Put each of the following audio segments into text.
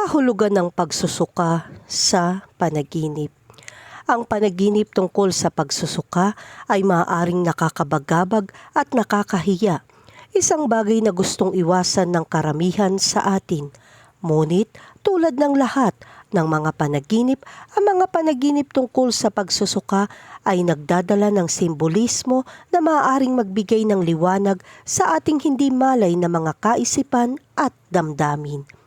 kahulugan ng pagsusuka sa panaginip. Ang panaginip tungkol sa pagsusuka ay maaaring nakakabagabag at nakakahiya. Isang bagay na gustong iwasan ng karamihan sa atin. Ngunit tulad ng lahat ng mga panaginip, ang mga panaginip tungkol sa pagsusuka ay nagdadala ng simbolismo na maaaring magbigay ng liwanag sa ating hindi malay na mga kaisipan at damdamin.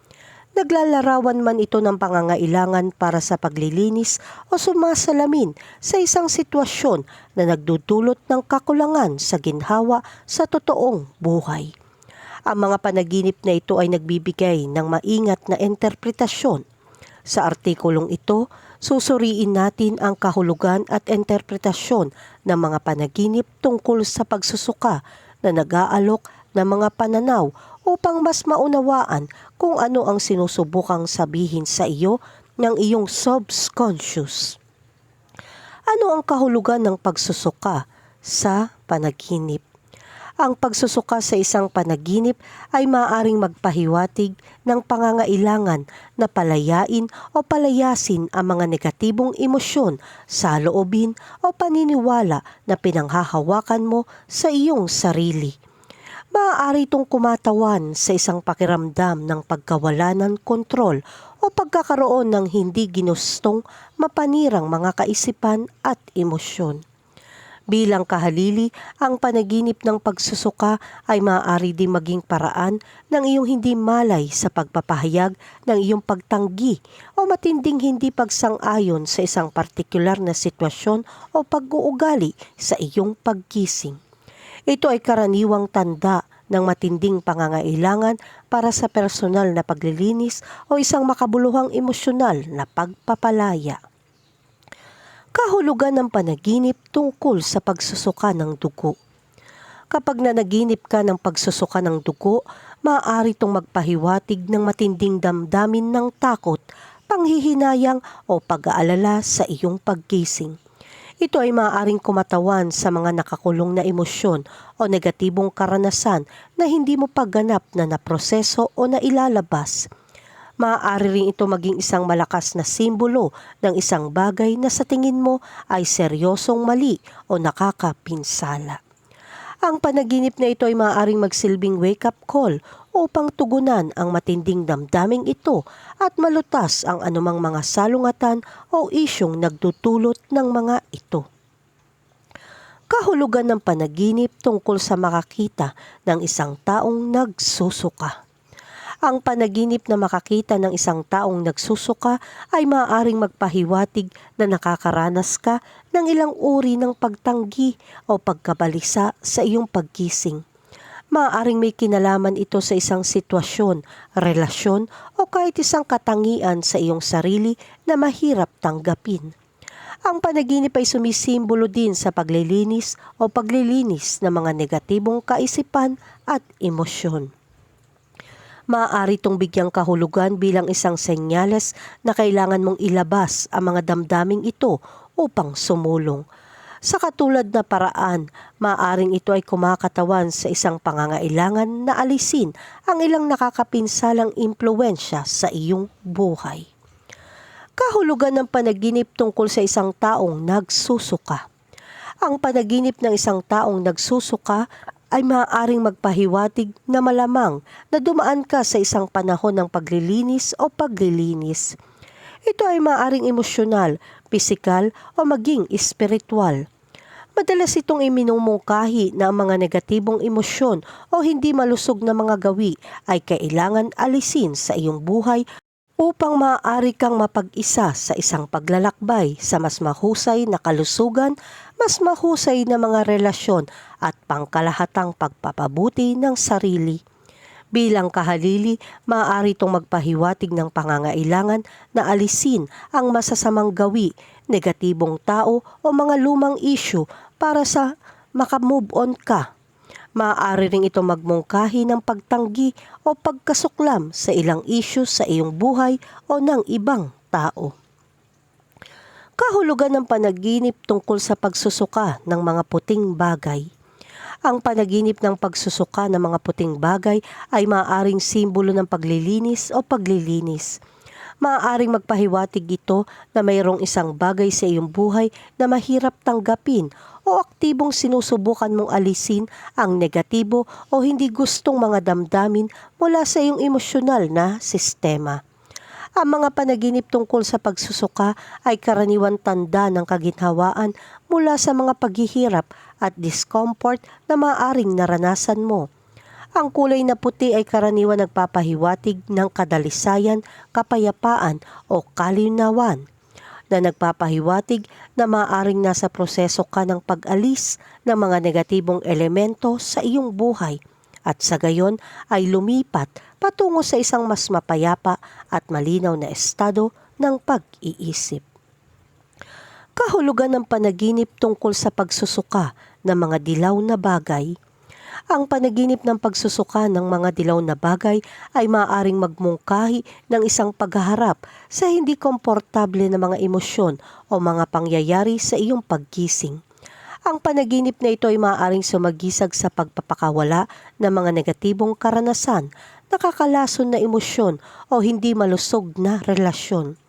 Naglalarawan man ito ng pangangailangan para sa paglilinis o sumasalamin sa isang sitwasyon na nagdudulot ng kakulangan sa ginhawa sa totoong buhay. Ang mga panaginip na ito ay nagbibigay ng maingat na interpretasyon. Sa artikulong ito, susuriin natin ang kahulugan at interpretasyon ng mga panaginip tungkol sa pagsusuka na nag-aalok ng mga pananaw upang mas maunawaan kung ano ang sinusubukang sabihin sa iyo ng iyong subconscious. Ano ang kahulugan ng pagsusuka sa panaginip? Ang pagsusuka sa isang panaginip ay maaaring magpahiwatig ng pangangailangan na palayain o palayasin ang mga negatibong emosyon sa loobin o paniniwala na pinanghahawakan mo sa iyong sarili maaari itong kumatawan sa isang pakiramdam ng pagkawala ng kontrol o pagkakaroon ng hindi ginustong mapanirang mga kaisipan at emosyon. Bilang kahalili, ang panaginip ng pagsusuka ay maaari din maging paraan ng iyong hindi malay sa pagpapahayag ng iyong pagtanggi o matinding hindi pagsang-ayon sa isang partikular na sitwasyon o pag-uugali sa iyong pagkising. Ito ay karaniwang tanda ng matinding pangangailangan para sa personal na paglilinis o isang makabuluhang emosyonal na pagpapalaya. Kahulugan ng panaginip tungkol sa pagsusuka ng dugo. Kapag nanaginip ka ng pagsusuka ng dugo, maaari itong magpahiwatig ng matinding damdamin ng takot, panghihinayang o pag-aalala sa iyong paggising. Ito ay maaaring kumatawan sa mga nakakulong na emosyon o negatibong karanasan na hindi mo pagganap na naproseso o nailalabas. Maaari rin ito maging isang malakas na simbolo ng isang bagay na sa tingin mo ay seryosong mali o nakakapinsala. Ang panaginip na ito ay maaaring magsilbing wake-up call upang tugunan ang matinding damdaming ito at malutas ang anumang mga salungatan o isyong nagdutulot ng mga ito. Kahulugan ng panaginip tungkol sa makakita ng isang taong nagsusuka. Ang panaginip na makakita ng isang taong nagsusuka ay maaaring magpahiwatig na nakakaranas ka ng ilang uri ng pagtanggi o pagkabalisa sa iyong pagkising. Maaaring may kinalaman ito sa isang sitwasyon, relasyon o kahit isang katangian sa iyong sarili na mahirap tanggapin. Ang panaginip ay sumisimbolo din sa paglilinis o paglilinis ng mga negatibong kaisipan at emosyon maaari itong bigyang kahulugan bilang isang senyales na kailangan mong ilabas ang mga damdaming ito upang sumulong. Sa katulad na paraan, maaring ito ay kumakatawan sa isang pangangailangan na alisin ang ilang nakakapinsalang impluensya sa iyong buhay. Kahulugan ng panaginip tungkol sa isang taong nagsusuka. Ang panaginip ng isang taong nagsusuka ay maaaring magpahiwatig na malamang na dumaan ka sa isang panahon ng paglilinis o paglilinis. Ito ay maaaring emosyonal, pisikal o maging espiritual. Madalas itong iminumungkahi na ang mga negatibong emosyon o hindi malusog na mga gawi ay kailangan alisin sa iyong buhay upang maaari kang mapag-isa sa isang paglalakbay sa mas mahusay na kalusugan, mas mahusay na mga relasyon at pangkalahatang pagpapabuti ng sarili. Bilang kahalili, maaari itong magpahiwatig ng pangangailangan na alisin ang masasamang gawi, negatibong tao o mga lumang issue para sa makamove on ka maaari ring ito magmungkahi ng pagtanggi o pagkasuklam sa ilang isyu sa iyong buhay o ng ibang tao. Kahulugan ng panaginip tungkol sa pagsusuka ng mga puting bagay. Ang panaginip ng pagsusuka ng mga puting bagay ay maaaring simbolo ng paglilinis o paglilinis. Maaaring magpahiwatig ito na mayroong isang bagay sa iyong buhay na mahirap tanggapin o aktibong sinusubukan mong alisin ang negatibo o hindi gustong mga damdamin mula sa iyong emosyonal na sistema. Ang mga panaginip tungkol sa pagsusuka ay karaniwan tanda ng kaginhawaan mula sa mga paghihirap at discomfort na maaaring naranasan mo. Ang kulay na puti ay karaniwan nagpapahiwatig ng kadalisayan, kapayapaan o kalinawan na nagpapahiwatig na maaaring nasa proseso ka ng pag-alis ng mga negatibong elemento sa iyong buhay at sa gayon ay lumipat patungo sa isang mas mapayapa at malinaw na estado ng pag-iisip. Kahulugan ng panaginip tungkol sa pagsusuka ng mga dilaw na bagay ang panaginip ng pagsusuka ng mga dilaw na bagay ay maaaring magmungkahi ng isang paghaharap sa hindi komportable na mga emosyon o mga pangyayari sa iyong paggising. Ang panaginip na ito ay maaaring sumagisag sa pagpapakawala ng mga negatibong karanasan, nakakalason na emosyon o hindi malusog na relasyon.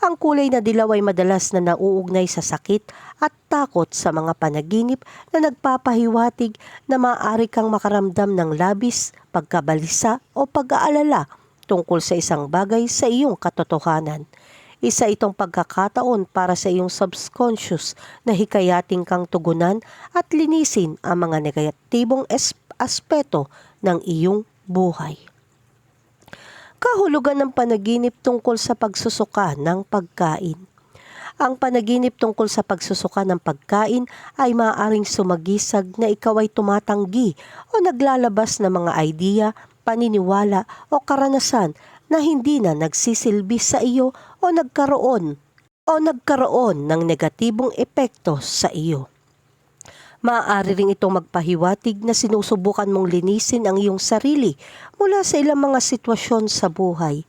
Ang kulay na dilaw ay madalas na nauugnay sa sakit at takot sa mga panaginip na nagpapahiwatig na maaari kang makaramdam ng labis, pagkabalisa o pag-aalala tungkol sa isang bagay sa iyong katotohanan. Isa itong pagkakataon para sa iyong subconscious na hikayating kang tugunan at linisin ang mga negatibong aspeto ng iyong buhay kahulugan ng panaginip tungkol sa pagsusuka ng pagkain. Ang panaginip tungkol sa pagsusuka ng pagkain ay maaaring sumagisag na ikaw ay tumatanggi o naglalabas ng mga idea, paniniwala o karanasan na hindi na nagsisilbi sa iyo o nagkaroon o nagkaroon ng negatibong epekto sa iyo. Maaari ring itong magpahiwatig na sinusubukan mong linisin ang iyong sarili mula sa ilang mga sitwasyon sa buhay.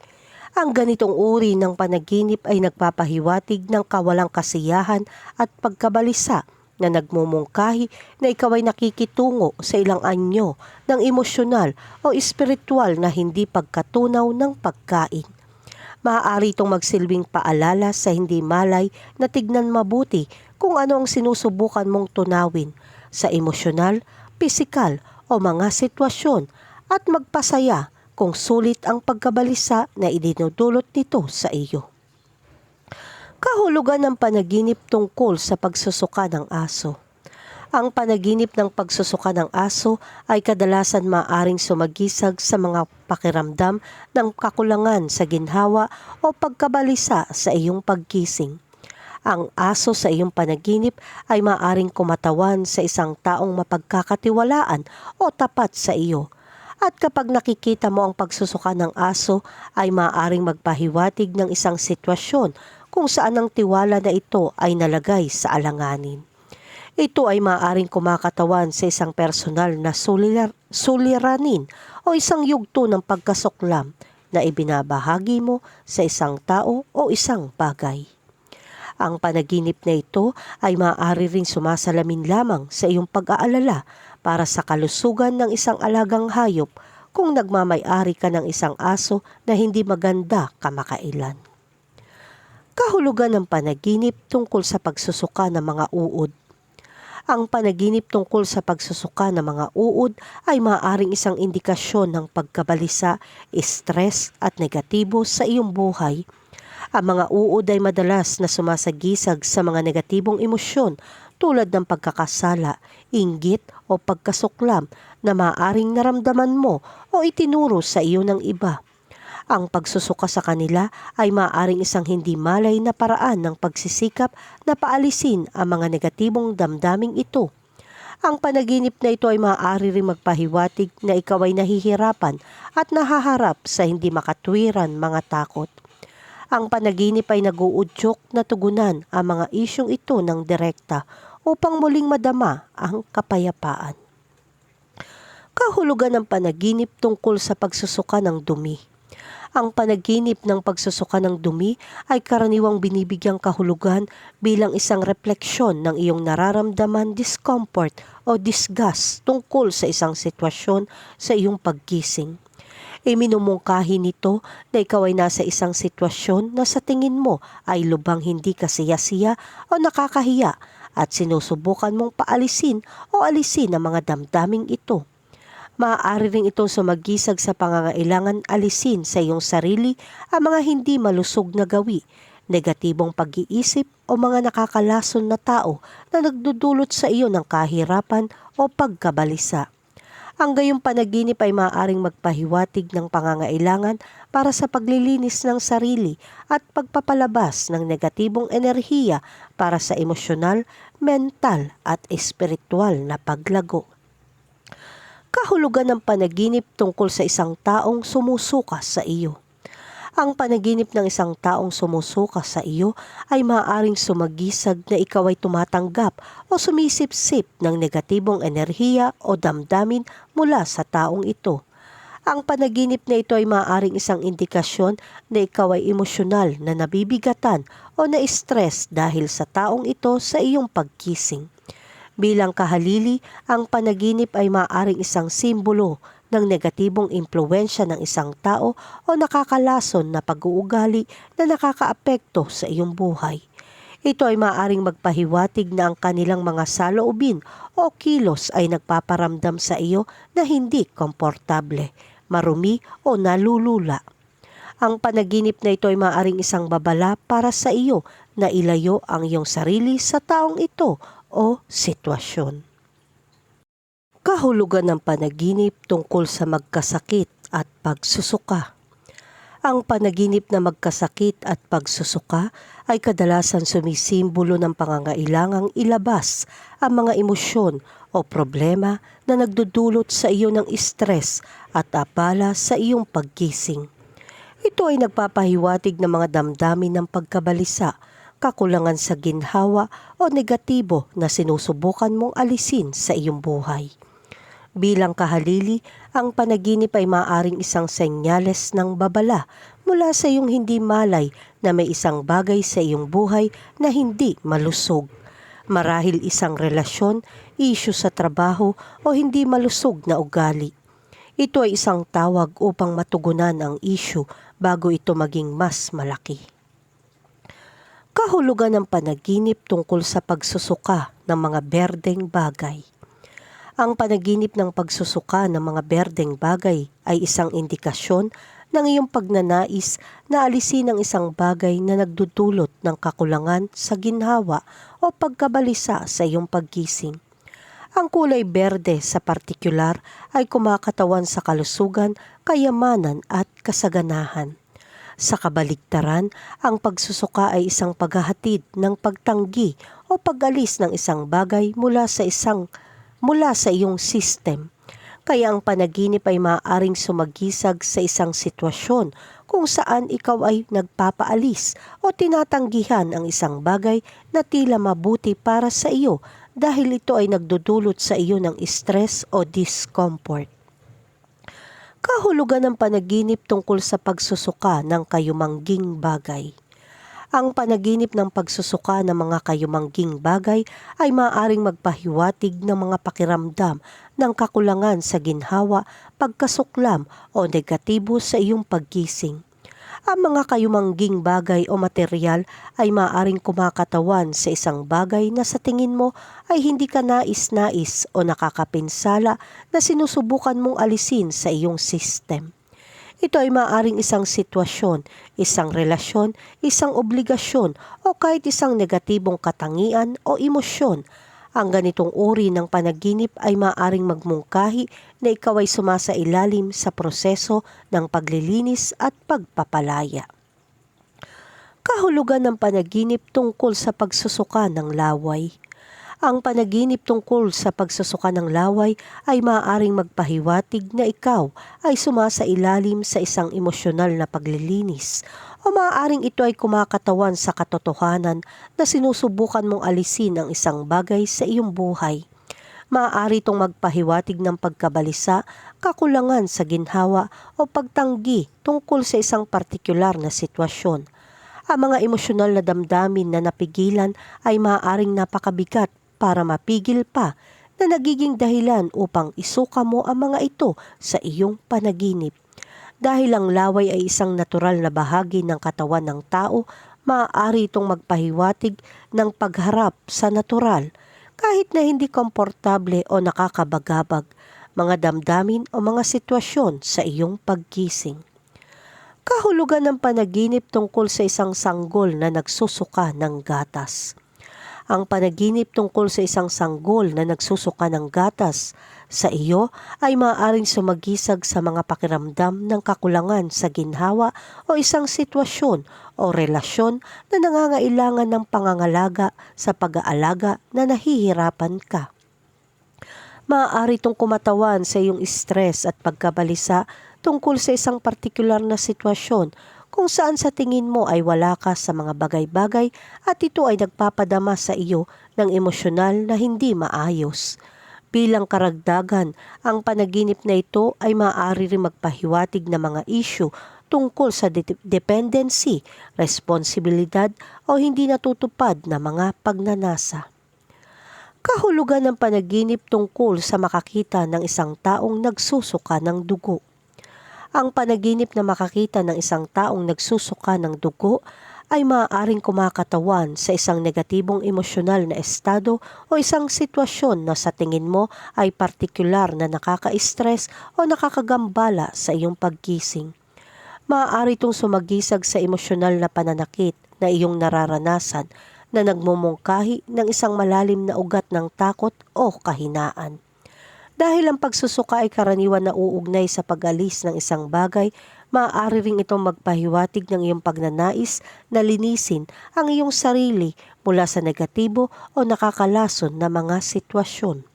Ang ganitong uri ng panaginip ay nagpapahiwatig ng kawalang kasiyahan at pagkabalisa na nagmumungkahi na ikaw ay nakikitungo sa ilang anyo ng emosyonal o espiritual na hindi pagkatunaw ng pagkain. Maaari itong magsilbing paalala sa hindi malay na tignan mabuti kung ano ang sinusubukan mong tunawin sa emosyonal, pisikal o mga sitwasyon at magpasaya kung sulit ang pagkabalisa na idinudulot nito sa iyo. Kahulugan ng panaginip tungkol sa pagsusuka ng aso. Ang panaginip ng pagsusuka ng aso ay kadalasan maaring sumagisag sa mga pakiramdam ng kakulangan sa ginhawa o pagkabalisa sa iyong pagkising ang aso sa iyong panaginip ay maaring kumatawan sa isang taong mapagkakatiwalaan o tapat sa iyo. At kapag nakikita mo ang pagsusuka ng aso ay maaring magpahiwatig ng isang sitwasyon kung saan ang tiwala na ito ay nalagay sa alanganin. Ito ay maaring kumakatawan sa isang personal na sulirar, suliranin o isang yugto ng pagkasuklam na ibinabahagi mo sa isang tao o isang bagay. Ang panaginip na ito ay maaari ring sumasalamin lamang sa iyong pag-aalala para sa kalusugan ng isang alagang hayop kung nagmamay-ari ka ng isang aso na hindi maganda kamakailan. Kahulugan ng panaginip tungkol sa pagsusuka ng mga uod ang panaginip tungkol sa pagsusuka ng mga uod ay maaaring isang indikasyon ng pagkabalisa, stress at negatibo sa iyong buhay ang mga uod ay madalas na sumasagisag sa mga negatibong emosyon tulad ng pagkakasala, inggit o pagkasuklam na maaring naramdaman mo o itinuro sa iyo ng iba. Ang pagsusuka sa kanila ay maaaring isang hindi malay na paraan ng pagsisikap na paalisin ang mga negatibong damdaming ito. Ang panaginip na ito ay maaari rin magpahiwatig na ikaw ay nahihirapan at nahaharap sa hindi makatwiran mga takot. Ang panaginip ay naguudyok na tugunan ang mga isyong ito ng direkta upang muling madama ang kapayapaan. Kahulugan ng panaginip tungkol sa pagsusuka ng dumi. Ang panaginip ng pagsusuka ng dumi ay karaniwang binibigyang kahulugan bilang isang refleksyon ng iyong nararamdaman discomfort o disgust tungkol sa isang sitwasyon sa iyong paggising. Iminumungkahi nito na ikaw ay nasa isang sitwasyon na sa tingin mo ay lubang hindi kasiyasiya o nakakahiya at sinusubukan mong paalisin o alisin ang mga damdaming ito. Maaari rin itong sumagisag sa pangangailangan alisin sa iyong sarili ang mga hindi malusog na gawi, negatibong pag-iisip o mga nakakalason na tao na nagdudulot sa iyo ng kahirapan o pagkabalisa. Ang gayong panaginip ay maaaring magpahiwatig ng pangangailangan para sa paglilinis ng sarili at pagpapalabas ng negatibong enerhiya para sa emosyonal, mental at espiritual na paglago. Kahulugan ng panaginip tungkol sa isang taong sumusuka sa iyo. Ang panaginip ng isang taong sumusuka sa iyo ay maaaring sumagisag na ikaw ay tumatanggap o sumisip-sip ng negatibong enerhiya o damdamin mula sa taong ito. Ang panaginip na ito ay maaaring isang indikasyon na ikaw ay emosyonal na nabibigatan o na-stress dahil sa taong ito sa iyong pagkising. Bilang kahalili, ang panaginip ay maaaring isang simbolo ng negatibong impluensya ng isang tao o nakakalason na pag-uugali na nakakaapekto sa iyong buhay. Ito ay maaaring magpahiwatig na ang kanilang mga saloobin o kilos ay nagpaparamdam sa iyo na hindi komportable, marumi o nalulula. Ang panaginip na ito ay maaaring isang babala para sa iyo na ilayo ang iyong sarili sa taong ito o sitwasyon. Kahulugan ng panaginip tungkol sa magkasakit at pagsusuka. Ang panaginip na magkasakit at pagsusuka ay kadalasan sumisimbolo ng pangangailangang ilabas ang mga emosyon o problema na nagdudulot sa iyo ng stress at abala sa iyong paggising. Ito ay nagpapahiwatig ng mga damdamin ng pagkabalisa, kakulangan sa ginhawa o negatibo na sinusubukan mong alisin sa iyong buhay. Bilang kahalili, ang panaginip ay maaring isang senyales ng babala mula sa iyong hindi malay na may isang bagay sa iyong buhay na hindi malusog. Marahil isang relasyon, isyu sa trabaho o hindi malusog na ugali. Ito ay isang tawag upang matugunan ang isyu bago ito maging mas malaki. Kahulugan ng panaginip tungkol sa pagsusuka ng mga berdeng bagay. Ang panaginip ng pagsusuka ng mga berdeng bagay ay isang indikasyon ng iyong pagnanais na alisin ang isang bagay na nagdudulot ng kakulangan sa ginhawa o pagkabalisa sa iyong paggising. Ang kulay berde sa partikular ay kumakatawan sa kalusugan, kayamanan at kasaganahan. Sa kabaligtaran, ang pagsusuka ay isang paghahatid ng pagtanggi o pag-alis ng isang bagay mula sa isang mula sa iyong system. Kaya ang panaginip ay maaaring sumagisag sa isang sitwasyon kung saan ikaw ay nagpapaalis o tinatanggihan ang isang bagay na tila mabuti para sa iyo dahil ito ay nagdudulot sa iyo ng stress o discomfort. Kahulugan ng panaginip tungkol sa pagsusuka ng kayumangging bagay. Ang panaginip ng pagsusuka ng mga kayumangging bagay ay maaaring magpahiwatig ng mga pakiramdam ng kakulangan sa ginhawa, pagkasuklam o negatibo sa iyong paggising. Ang mga kayumangging bagay o material ay maaaring kumakatawan sa isang bagay na sa tingin mo ay hindi ka nais-nais o nakakapinsala na sinusubukan mong alisin sa iyong system. Ito ay maaaring isang sitwasyon, isang relasyon, isang obligasyon o kahit isang negatibong katangian o emosyon. Ang ganitong uri ng panaginip ay maaaring magmungkahi na ikaw ay sumasailalim sa proseso ng paglilinis at pagpapalaya. Kahulugan ng panaginip tungkol sa pagsusuka ng laway. Ang panaginip tungkol sa pagsusuka ng laway ay maaaring magpahiwatig na ikaw ay sumasailalim sa isang emosyonal na paglilinis o maaaring ito ay kumakatawan sa katotohanan na sinusubukan mong alisin ang isang bagay sa iyong buhay. Maaari itong magpahiwatig ng pagkabalisa, kakulangan sa ginhawa o pagtanggi tungkol sa isang partikular na sitwasyon. Ang mga emosyonal na damdamin na napigilan ay maaaring napakabigat para mapigil pa na nagiging dahilan upang isuka mo ang mga ito sa iyong panaginip. Dahil ang laway ay isang natural na bahagi ng katawan ng tao, maaari itong magpahiwatig ng pagharap sa natural kahit na hindi komportable o nakakabagabag, mga damdamin o mga sitwasyon sa iyong paggising. Kahulugan ng panaginip tungkol sa isang sanggol na nagsusuka ng gatas. Ang panaginip tungkol sa isang sanggol na nagsusuka ng gatas sa iyo ay maaaring sumagisag sa mga pakiramdam ng kakulangan sa ginhawa o isang sitwasyon o relasyon na nangangailangan ng pangangalaga sa pag-aalaga na nahihirapan ka. Maaari itong kumatawan sa iyong stress at pagkabalisa tungkol sa isang partikular na sitwasyon kung saan sa tingin mo ay wala ka sa mga bagay-bagay at ito ay nagpapadama sa iyo ng emosyonal na hindi maayos. Bilang karagdagan, ang panaginip na ito ay maaari rin magpahiwatig ng mga issue tungkol sa de- dependency, responsibilidad o hindi natutupad na mga pagnanasa. Kahulugan ng panaginip tungkol sa makakita ng isang taong nagsusuka ng dugo. Ang panaginip na makakita ng isang taong nagsusuka ng dugo ay maaaring kumakatawan sa isang negatibong emosyonal na estado o isang sitwasyon na sa tingin mo ay partikular na nakaka-stress o nakakagambala sa iyong paggising. Maaari itong sumagisag sa emosyonal na pananakit na iyong nararanasan na nagmumungkahi ng isang malalim na ugat ng takot o kahinaan. Dahil ang pagsusuka ay karaniwan na uugnay sa pag-alis ng isang bagay, maaari ring itong magpahiwatig ng iyong pagnanais na linisin ang iyong sarili mula sa negatibo o nakakalason na mga sitwasyon.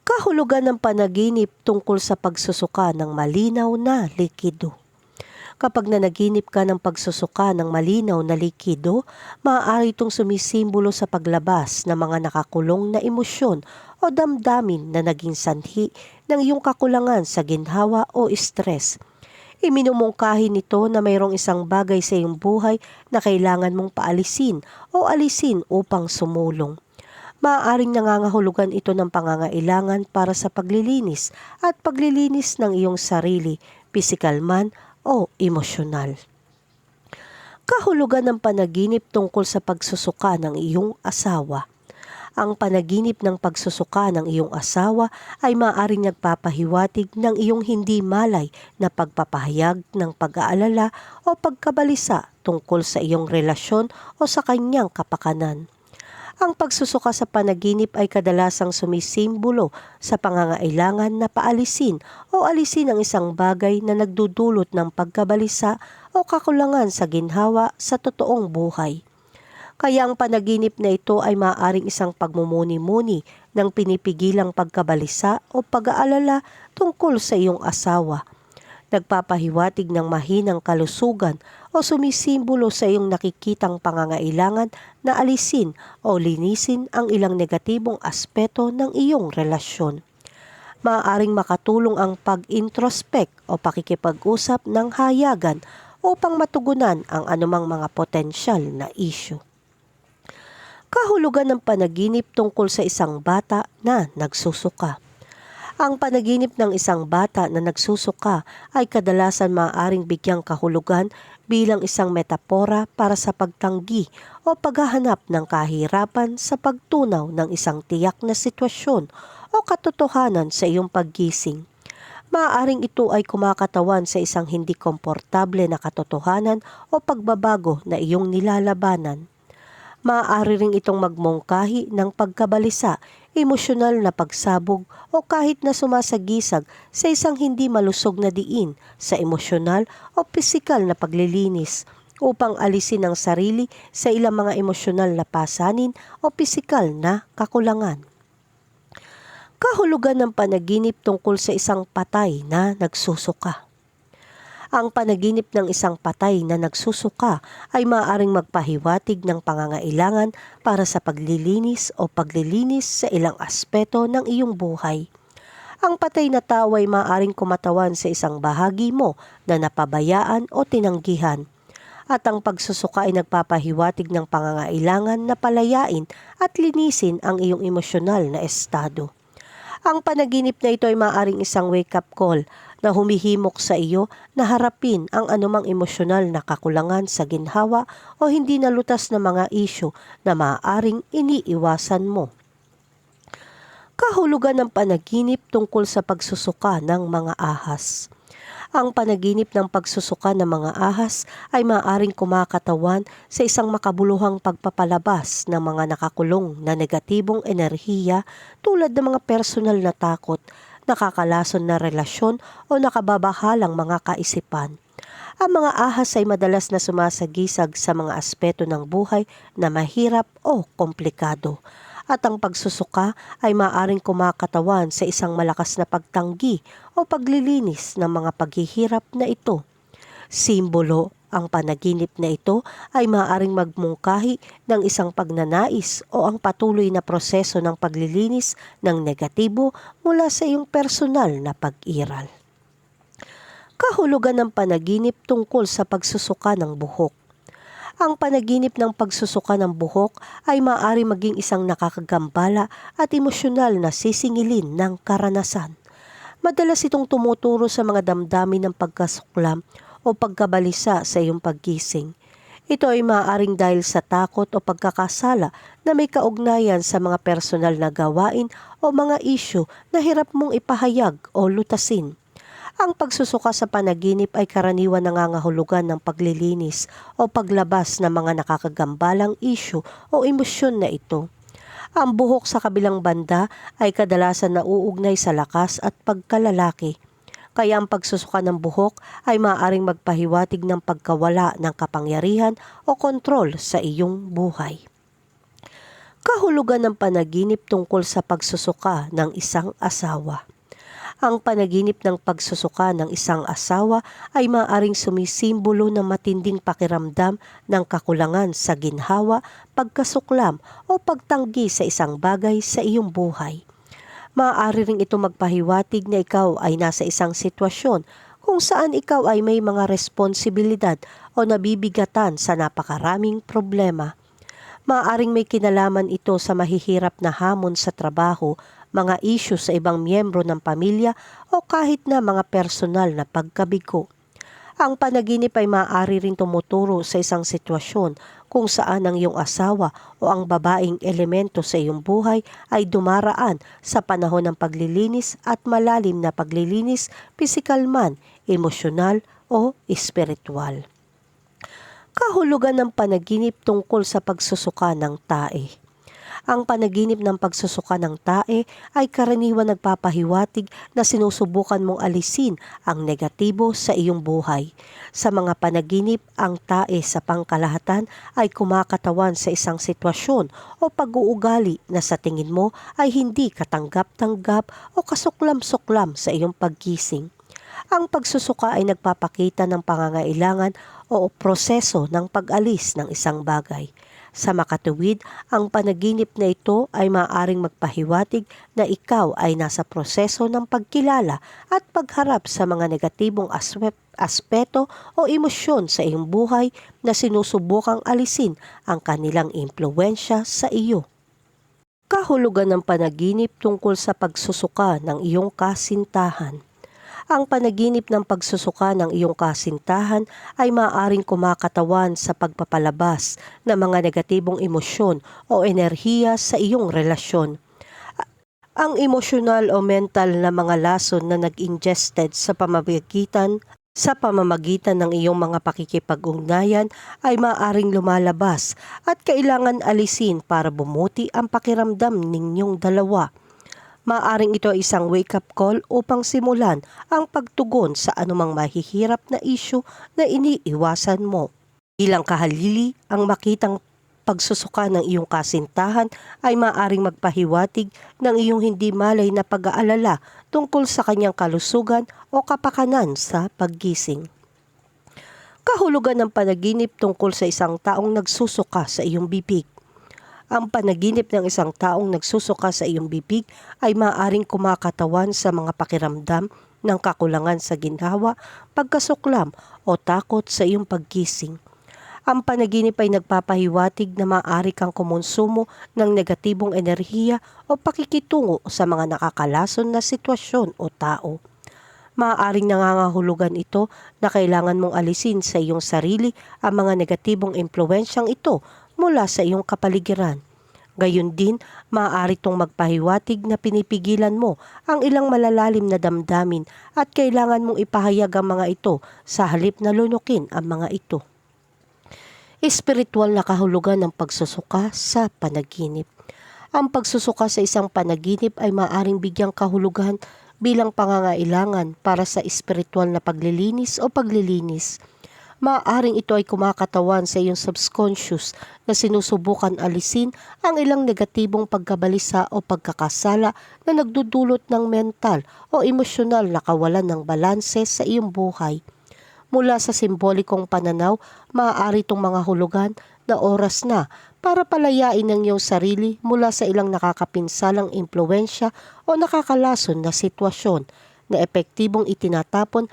Kahulugan ng panaginip tungkol sa pagsusuka ng malinaw na likido. Kapag nanaginip ka ng pagsusuka ng malinaw na likido, maaari itong sumisimbolo sa paglabas ng mga nakakulong na emosyon o damdamin na naging sanhi ng iyong kakulangan sa ginhawa o stress. Iminumungkahi nito na mayroong isang bagay sa iyong buhay na kailangan mong paalisin o alisin upang sumulong. Maaaring nangangahulugan ito ng pangangailangan para sa paglilinis at paglilinis ng iyong sarili, pisikal man o emosyonal. Kahulugan ng panaginip tungkol sa pagsusuka ng iyong asawa. Ang panaginip ng pagsusuka ng iyong asawa ay maaaring nagpapahiwatig ng iyong hindi malay na pagpapahayag ng pag-aalala o pagkabalisa tungkol sa iyong relasyon o sa kanyang kapakanan. Ang pagsusuka sa panaginip ay kadalasang sumisimbolo sa pangangailangan na paalisin o alisin ang isang bagay na nagdudulot ng pagkabalisa o kakulangan sa ginhawa sa totoong buhay. Kaya ang panaginip na ito ay maaaring isang pagmumuni-muni ng pinipigilang pagkabalisa o pag-aalala tungkol sa iyong asawa nagpapahiwatig ng mahinang kalusugan o sumisimbolo sa iyong nakikitang pangangailangan na alisin o linisin ang ilang negatibong aspeto ng iyong relasyon. Maaaring makatulong ang pag-introspect o pakikipag-usap ng hayagan upang matugunan ang anumang mga potensyal na issue. Kahulugan ng panaginip tungkol sa isang bata na nagsusuka. Ang panaginip ng isang bata na nagsusuka ay kadalasan maaaring bigyang kahulugan bilang isang metapora para sa pagtanggi o paghahanap ng kahirapan sa pagtunaw ng isang tiyak na sitwasyon o katotohanan sa iyong paggising. Maaaring ito ay kumakatawan sa isang hindi komportable na katotohanan o pagbabago na iyong nilalabanan. Maaari ring itong magmungkahi ng pagkabalisa emosyonal na pagsabog o kahit na sumasagisag sa isang hindi malusog na diin sa emosyonal o pisikal na paglilinis upang alisin ang sarili sa ilang mga emosyonal na pasanin o pisikal na kakulangan. Kahulugan ng panaginip tungkol sa isang patay na nagsusuka. Ang panaginip ng isang patay na nagsusuka ay maaaring magpahiwatig ng pangangailangan para sa paglilinis o paglilinis sa ilang aspeto ng iyong buhay. Ang patay na tao ay maaaring kumatawan sa isang bahagi mo na napabayaan o tinanggihan at ang pagsusuka ay nagpapahiwatig ng pangangailangan na palayain at linisin ang iyong emosyonal na estado. Ang panaginip na ito ay maaaring isang wake-up call na humihimok sa iyo na harapin ang anumang emosyonal na kakulangan sa ginhawa o hindi nalutas na mga isyu na maaaring iniiwasan mo. Kahulugan ng panaginip tungkol sa pagsusuka ng mga ahas. Ang panaginip ng pagsusuka ng mga ahas ay maaaring kumakatawan sa isang makabuluhang pagpapalabas ng mga nakakulong na negatibong enerhiya tulad ng mga personal na takot, nakakalason na relasyon o nakababahalang mga kaisipan. Ang mga ahas ay madalas na sumasagisag sa mga aspeto ng buhay na mahirap o komplikado at ang pagsusuka ay maaring kumakatawan sa isang malakas na pagtanggi o paglilinis ng mga paghihirap na ito. Simbolo ang panaginip na ito ay maaaring magmungkahi ng isang pagnanais o ang patuloy na proseso ng paglilinis ng negatibo mula sa iyong personal na pag-iral. Kahulugan ng panaginip tungkol sa pagsusuka ng buhok ang panaginip ng pagsusuka ng buhok ay maaari maging isang nakakagambala at emosyonal na sisingilin ng karanasan. Madalas itong tumuturo sa mga damdamin ng pagkasuklam o pagkabalisa sa iyong paggising. Ito ay maaaring dahil sa takot o pagkakasala na may kaugnayan sa mga personal na gawain o mga isyu na hirap mong ipahayag o lutasin. Ang pagsusuka sa panaginip ay karaniwan nangangahulugan ng paglilinis o paglabas ng mga nakakagambalang isyu o emosyon na ito. Ang buhok sa kabilang banda ay kadalasan nauugnay sa lakas at pagkalalaki. Kaya ang pagsusuka ng buhok ay maaaring magpahiwatig ng pagkawala ng kapangyarihan o kontrol sa iyong buhay. Kahulugan ng panaginip tungkol sa pagsusuka ng isang asawa. Ang panaginip ng pagsusuka ng isang asawa ay maaaring sumisimbolo ng matinding pakiramdam ng kakulangan sa ginhawa, pagkasuklam o pagtanggi sa isang bagay sa iyong buhay. Maaari ring ito magpahiwatig na ikaw ay nasa isang sitwasyon kung saan ikaw ay may mga responsibilidad o nabibigatan sa napakaraming problema. Maaring may kinalaman ito sa mahihirap na hamon sa trabaho mga isyu sa ibang miyembro ng pamilya o kahit na mga personal na pagkabigo. Ang panaginip ay maaari rin tumuturo sa isang sitwasyon kung saan ang iyong asawa o ang babaeng elemento sa iyong buhay ay dumaraan sa panahon ng paglilinis at malalim na paglilinis, pisikal man, emosyonal o espiritual. Kahulugan ng panaginip tungkol sa pagsusuka ng tae. Ang panaginip ng pagsusuka ng tae ay karaniwan nagpapahiwatig na sinusubukan mong alisin ang negatibo sa iyong buhay. Sa mga panaginip, ang tae sa pangkalahatan ay kumakatawan sa isang sitwasyon o pag-uugali na sa tingin mo ay hindi katanggap-tanggap o kasuklam-suklam sa iyong paggising. Ang pagsusuka ay nagpapakita ng pangangailangan o proseso ng pag-alis ng isang bagay. Sa makatuwid, ang panaginip na ito ay maaaring magpahiwatig na ikaw ay nasa proseso ng pagkilala at pagharap sa mga negatibong aswep aspeto o emosyon sa iyong buhay na sinusubukang alisin ang kanilang impluensya sa iyo. Kahulugan ng panaginip tungkol sa pagsusuka ng iyong kasintahan ang panaginip ng pagsusuka ng iyong kasintahan ay maaaring kumakatawan sa pagpapalabas ng mga negatibong emosyon o enerhiya sa iyong relasyon. Ang emosyonal o mental na mga lason na nag-ingested sa pamamagitan sa pamamagitan ng iyong mga pakikipag-ugnayan ay maaring lumalabas at kailangan alisin para bumuti ang pakiramdam ninyong dalawa. Maaring ito ay isang wake-up call upang simulan ang pagtugon sa anumang mahihirap na isyu na iniiwasan mo. Bilang kahalili, ang makitang pagsusuka ng iyong kasintahan ay maaring magpahiwatig ng iyong hindi malay na pag-aalala tungkol sa kanyang kalusugan o kapakanan sa paggising. Kahulugan ng panaginip tungkol sa isang taong nagsusuka sa iyong bibig. Ang panaginip ng isang taong nagsusuka sa iyong bibig ay maaring kumakatawan sa mga pakiramdam ng kakulangan sa ginhawa, pagkasuklam o takot sa iyong paggising. Ang panaginip ay nagpapahiwatig na maaari kang kumonsumo ng negatibong enerhiya o pakikitungo sa mga nakakalason na sitwasyon o tao. Maaaring nangangahulugan ito na kailangan mong alisin sa iyong sarili ang mga negatibong impluensyang ito mula sa iyong kapaligiran. Gayun din, maaari itong magpahiwatig na pinipigilan mo ang ilang malalalim na damdamin at kailangan mong ipahayag ang mga ito sa halip na lunukin ang mga ito. Espiritual na kahulugan ng pagsusuka sa panaginip. Ang pagsusuka sa isang panaginip ay maaring bigyang kahulugan bilang pangangailangan para sa espiritual na paglilinis o paglilinis. Maaaring ito ay kumakatawan sa iyong subconscious na sinusubukan alisin ang ilang negatibong pagkabalisa o pagkakasala na nagdudulot ng mental o emosyonal na kawalan ng balanse sa iyong buhay. Mula sa simbolikong pananaw, maaari itong mga hulugan na oras na para palayain ang iyong sarili mula sa ilang nakakapinsalang impluensya o nakakalason na sitwasyon na epektibong itinatapon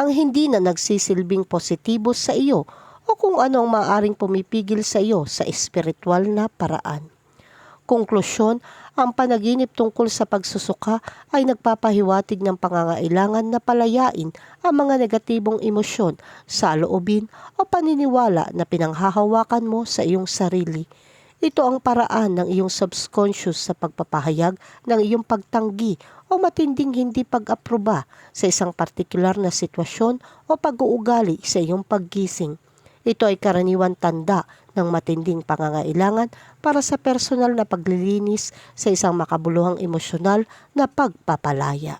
ang hindi na nagsisilbing positibo sa iyo o kung ano ang maaaring pumipigil sa iyo sa espiritual na paraan. Konklusyon, ang panaginip tungkol sa pagsusuka ay nagpapahiwatig ng pangangailangan na palayain ang mga negatibong emosyon sa loobin o paniniwala na pinanghahawakan mo sa iyong sarili. Ito ang paraan ng iyong subconscious sa pagpapahayag ng iyong pagtanggi o matinding hindi pag-aproba sa isang partikular na sitwasyon o pag-uugali sa iyong paggising. Ito ay karaniwan tanda ng matinding pangangailangan para sa personal na paglilinis sa isang makabuluhang emosyonal na pagpapalaya.